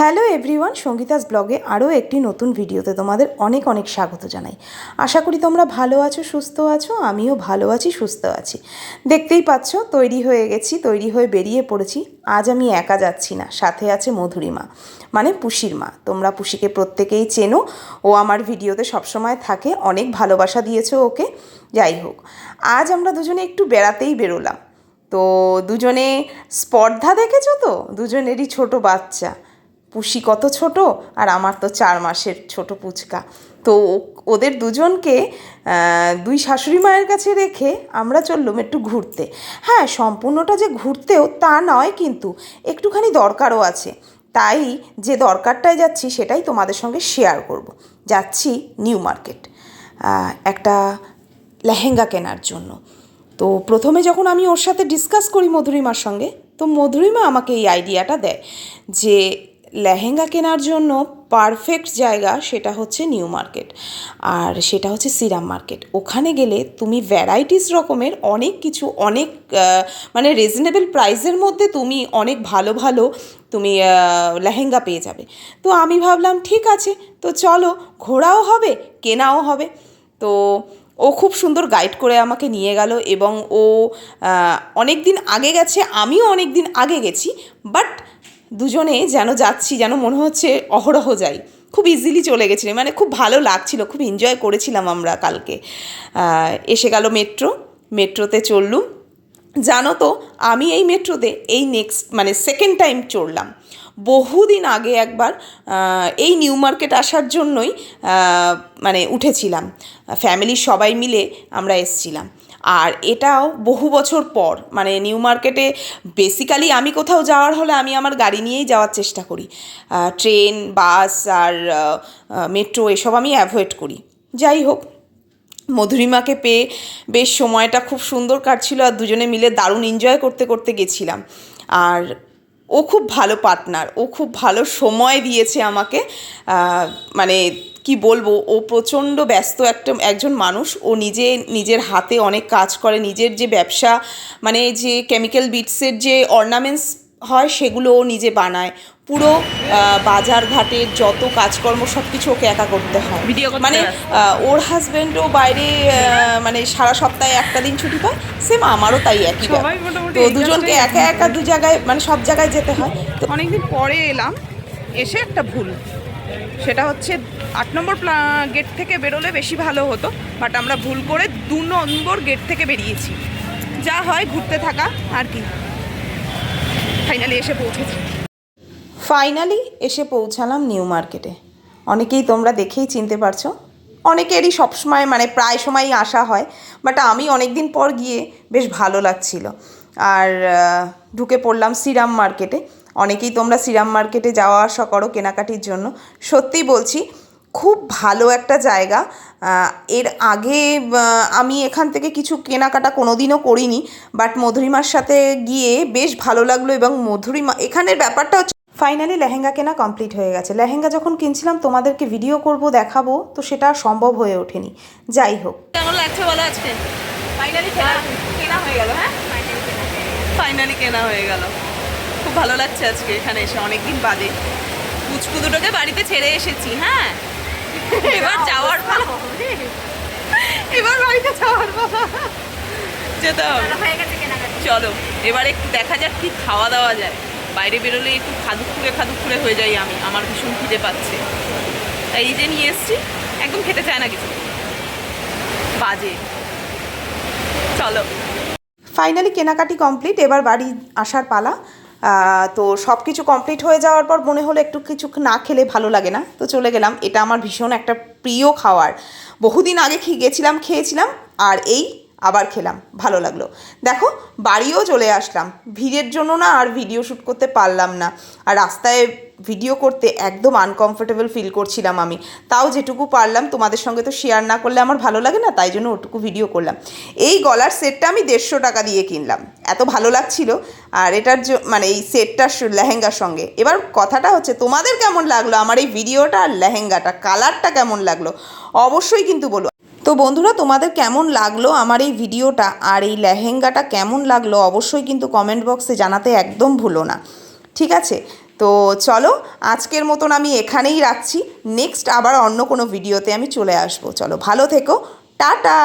Hello everyone, Sangeeta's ব্লগে আরও একটি নতুন ভিডিওতে তোমাদের অনেক অনেক স্বাগত জানাই। আশা করি তোমরা ভালো আছো, সুস্থ আছো, আমিও ভালো আছি, সুস্থ আছি। দেখতেই পাচ্ছ, তৈরি হয়ে গেছি, তৈরি হয়ে বেরিয়ে পড়েছি। আজ আমি একা যাচ্ছি না, সাথে আছে মধুরিমা মানে পুষির মা। তোমরা পুষিকে প্রত্যেকেই চেনো, ও আমার ভিডিওতে সবসময় থাকে, অনেক ভালোবাসা দিয়েছ ওকে, যাই হোক। আজ আমরা দুজনে একটু বেড়াতেই বেরোলাম। তো দুজনে স্পর্ধা দেখেছ তো? দুজনেরই ছোট বাচ্চা। পুষি কত ছোট আর আমার তো চার মাসের ছোট পুচকা। তো ওদের দুজনকে দুই শাশুড়ি মায়ের কাছে রেখে আমরা চললাম একটু ঘুরতে। হ্যাঁ সম্পূর্ণটা যে ঘুরতেও তা নয় কিন্তু একটুখানি দরকারও আছে। তাই যে দরকারটায় যাচ্ছি সেটাই তোমাদের সঙ্গে শেয়ার করব। যাচ্ছি নিউ মার্কেট একটা লেহেঙ্গা কেনার জন্য। তো প্রথমে যখন আমি ওর সাথে ডিসকাস করি মধুরিমার সঙ্গে, তো মধুরিমা আমাকে এই আইডিয়াটা দেয় যে লেহেঙ্গা কেনার জন্য পারফেক্ট জায়গা সেটা হচ্ছে নিউ মার্কেট আর সেটা হচ্ছে সিরাম মার্কেট ওখানে গেলে তুমি ভ্যারাইটিস রকমের অনেক কিছু, অনেক মানে রিজনেবল প্রাইসের মধ্যে তুমি অনেক ভালো ভালো তুমি লেহেঙ্গা পেয়ে যাবে। তো আমি ভাবলাম, ঠিক আছে, তো চলো, ঘোরাও হবে, কেনাও হবে। তো ও খুব সুন্দর গাইড করে আমাকে নিয়ে গেল এবং ও অনেক দিন আগে গেছে, আমিও অনেক দিন আগে গেছি বাট দুজনে যেন যাচ্ছি, যেন মনে হচ্ছে অহরহ যাই। খুব ইজিলি চলে গেছিল মানে খুব ভালো লাগছিল, খুব এনজয় করেছিলাম আমরা কালকে। এসে গেল মেট্রো মেট্রোতে চললুম। জানো তো, আমি এই মেট্রোতে এই নেক্সট মানে সেকেন্ড টাইম চড়লাম। বহুদিন আগে একবার এই নিউ মার্কেট আসার জন্যই মানে উঠেছিলাম। ফ্যামিলির সবাই মিলে আমরা এসছিলাম। আর এটাও বহু বছর পর মানে নিউ মার্কেটে বেসিক্যালি আমি কোথাও যাওয়ার হলে আমি আমার গাড়ি নিয়েই যাওয়ার চেষ্টা করি। ট্রেন, বাস আর মেট্রো এসব আমি অ্যাভয়েড করি। যাই হোক, মধুরিমাকে পেয়ে বেশ সময়টা খুব সুন্দর কাটছিল আর দুজনে মিলে দারুণ এনজয় করতে করতে গেছিলাম। আর ও খুব ভালো পার্টনার ও খুব ভালো সময় দিয়েছে আমাকে মানে কি বলব, ও প্রচণ্ড ব্যস্ত একটা, একজন মানুষ, ও নিজে, নিজের হাতে অনেক কাজ করে, নিজের যে ব্যবসা মানে যে কেমিক্যাল বিটসের যে অর্নামেন্টস হয় সেগুলো ও নিজে বানায়। পুরো বাজার ঘাটের যত কাজকর্ম সব কিছু ওকে একা করতে হয়। মানে ওর হাজবেন্ডও বাইরে মানে সারা সপ্তাহে একটা দিন ছুটি পায় সেম আমারও তাই একই তো দুজনকে একা একা দু জায়গায় মানে সব জায়গায় যেতে হয়। তো অনেকদিন পরে এলাম এসে একটা ভুল। সেটা হচ্ছে আট নম্বর গেট থেকে বেরোলে বেশি ভালো হতো বাট আমরা ভুল করে দু নম্বর গেট থেকে বেরিয়েছি। যা হয় ঘুরতে থাকা আর কি। ফাইনালি এসে পৌঁছেছি। ফাইনালি এসে পৌঁছালাম নিউ মার্কেটে। অনেকেই তোমরা দেখেই চিনতে পারছ। অনেকেরই সবসময় মানে প্রায় সময়ই আসা হয় বাট আমি অনেক দিন পর গিয়ে বেশ ভালো লাগছিল। আর ঢুকে পড়লাম সিরাম মার্কেটে। অনেকেই তোমরা সিরাম মার্কেটে যাওয়া আসা করো কেনাকাটির জন্য। সত্যিই বলছি খুব ভালো একটা জায়গা। এর আগে আমি এখান থেকে কিছু কেনাকাটা কোনো দিনও করিনি বাট মধুরিমার সাথে গিয়ে বেশ ভালো লাগল এবং মধুরিমা এখানের ব্যাপারটা হচ্ছে ফাইনালি লেহেঙ্গা কেনা কমপ্লিট হয়ে গেছে। লেহেঙ্গা যখন কিনছিলাম তোমাদেরকে ভিডিও করব দেখাবো তো সেটা সম্ভব হয়ে ওঠেনি। যাই হোক। কেমন লাগছে বলো আজকে? ফাইনালি কেনা কেনা হয়ে গেল হ্যাঁ? ফাইনালি কেনা হয়ে গেল। খুব ভালো লাগছে আজকে এখানে এসে অনেকদিন বাদে। পুচকু দুটোকে বাড়িতে ছেড়ে এসেছি হ্যাঁ? এবার যাওয়ার পালা। এবার বাড়িতে যাওয়ার পালা। যেতে হবে। চলো এবার একটু দেখা যাক কি খাওয়া দাওয়া যায়। বাইরে বেরোলে একটু খাদু খুঁড়ে খাদু খাদুকুরে হয়ে যাই আমি। আমার ভীষণ খিদে পাচ্ছে। তাই এই যে নিয়ে এসছি একদম খেতে চায় না কিছু। বাজে। চলো। ফাইনালি কেনাকাটি কমপ্লিট এবার বাড়ি আসার পালা। তো সব কিছু কমপ্লিট হয়ে যাওয়ার পর মনে হলো একটু কিছু না খেলে ভালো লাগে না। তো চলে গেলাম। এটা আমার ভীষণ একটা প্রিয় খাওয়ার। বহুদিন আগে খেয়ে গেছিলাম, খেয়েছিলাম আর এই আবার খেলাম। ভালো লাগল। দেখো, বাড়িও চলে আসলাম। ভিড়ের জন্য না আর ভিডিও শ্যুট করতে পারলাম না। আর রাস্তায় ভিডিও করতে একদম আনকমফোর্টেবল ফিল করছিলাম আমি। তাও যেটুকু পারলাম, তোমাদের সঙ্গে তো শেয়ার না করলে আমার ভালো লাগে না, তাই জন্য ওটুকু ভিডিও করলাম। এই গলার সেটটা আমি দেড়শো টাকা দিয়ে কিনলাম। এত ভালো লাগছিল। আর এটার মানে এই সেটটার লেহেঙ্গার সঙ্গে। এবার কথাটা হচ্ছে, তোমাদের কেমন লাগল? আমার এই ভিডিওটা আর লেহেঙ্গাটা কালারটা কেমন লাগল? অবশ্যই কিন্তু বলো। তো বন্ধুরা, তোমাদের কেমন লাগল আমার এই ভিডিওটা আর এই লেহেঙ্গাটা কেমন লাগল? অবশ্যই কিন্তু কমেন্ট বক্সে জানাতে একদম ভুলো না। ঠিক আছে? তো চলো, আজকের মতন আমি এখানেই রাখছি। নেক্সট আবার অন্য কোনো ভিডিওতে আমি চলে আসব। চলো, ভালো থেকো। টাটা!